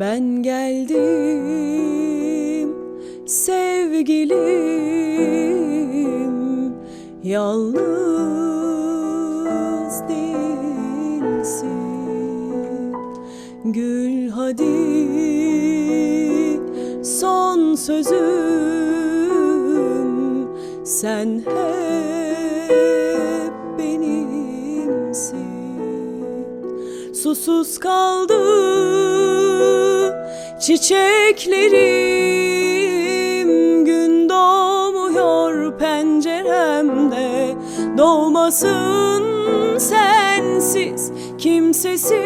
Ben geldim sevgilim Yalnız değilsin. Gül hadi son sözüm Sen hep benimsin. Susuz kaldı çiçeklerim Gün doğmuyor penceremde. Doğmasın sensiz kimsesiz.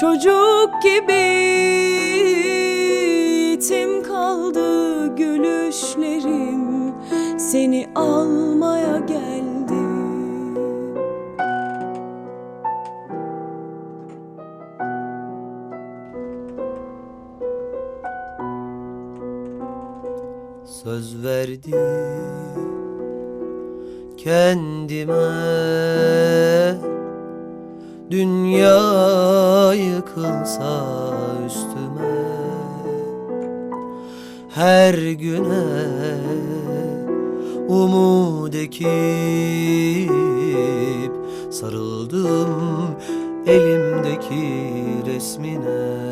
Çocuk gibi yetim kaldı gülüşlerim. Seni almaya Söz verdim kendime Dünya yıkılsa üstüme Her güne umut ekip Sarıldım elimdeki resmine.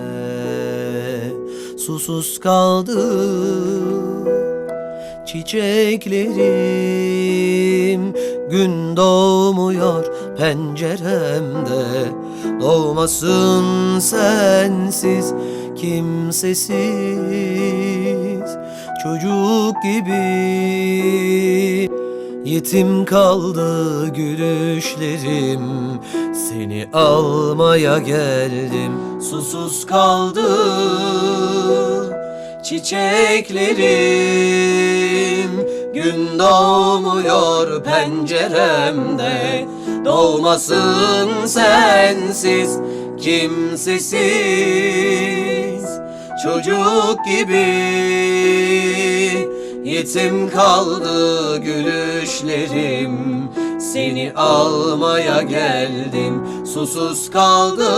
Susuz kaldı çiçeklerim. Gün doğmuyor penceremde Doğmasın sensiz kimsesiz. Çocuk gibi Yetim kaldı gülüşlerim. Seni almaya geldim Susuz kaldı çiçeklerim. Gün doğmuyor penceremde. Doğmasın sensiz kimsesiz. Çocuk gibi Yetim kaldı gülüşlerim. Seni almaya geldim Susuz kaldı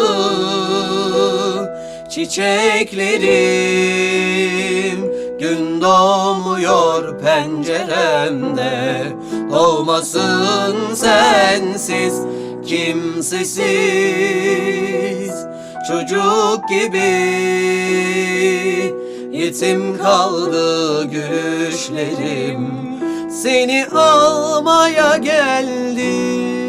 çiçeklerim penceremde Doğmasın sensiz kimsesiz. Çocuk gibi Yetim kaldı gülüşlerim. Seni almaya geldim